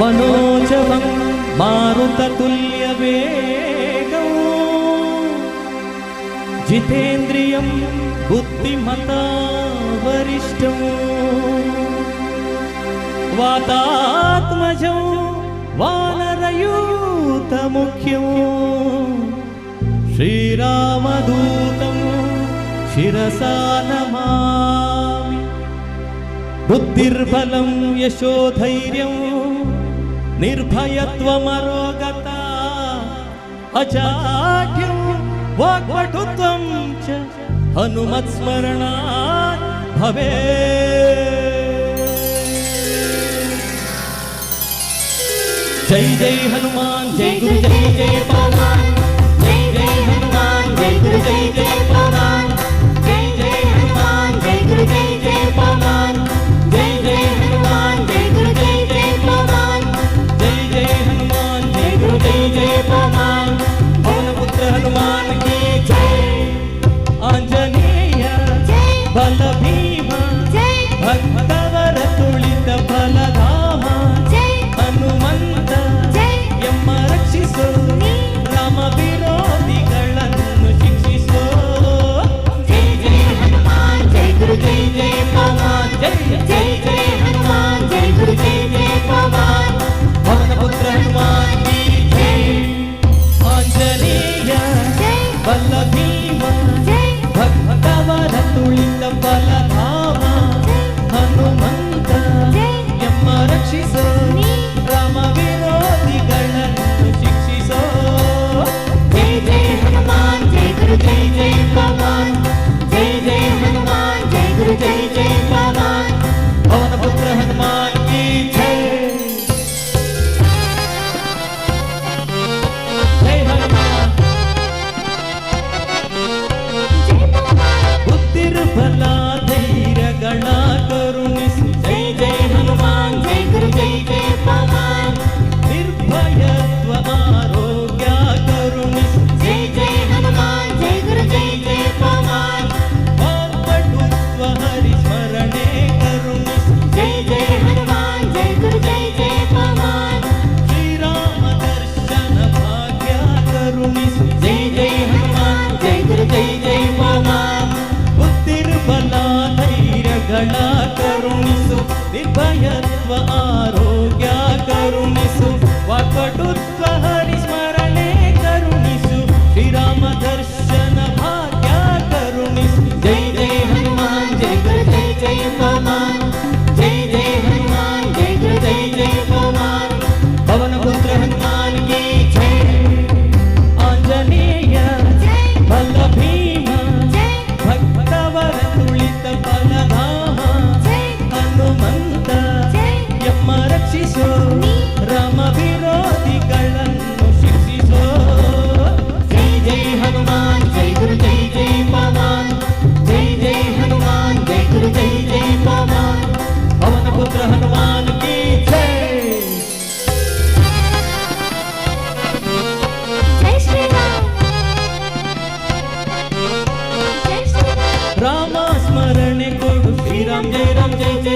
మనోజవం మారుతతుల్య వేగం. జితేంద్రియం బుద్ధిమతా వరిష్టం వాతాత్మజం వానరయూత ముఖ్యం. శ్రీరామదూతం శిరసా నమామి. బుద్ధిర్బలం యశోధైర్యం निर्भयत्वमरोगता अजाढ्यं वाग्वटुत्वं च हनुमत्स्मरणात् भवेत् जय जय हनुमान जय गुरु जय जय पावन ನಿರ್ಭಯ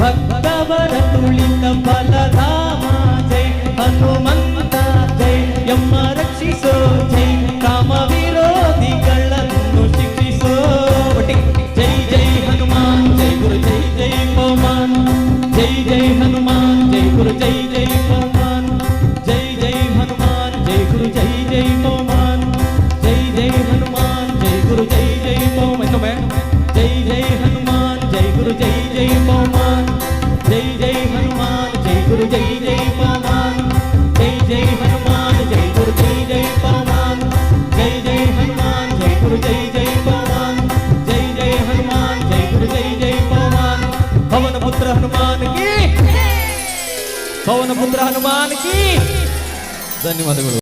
భక్తవర తుళిత ఫలధామ జై హనుమంత జై యమ్మ రక్షిసో జై కామ విరోధిಗಳನ್ನು శిక్షిసో జై జై హనుమాన్ జై గురు జై జై పవమాన్ జై జై హనుమాన్ జై గురు జై జై పవమాన్ ಪವನ ಪುತ್ರ ಹನುಮಾನ್ ಕಿ. ಧನ್ಯವಾದಗಳು.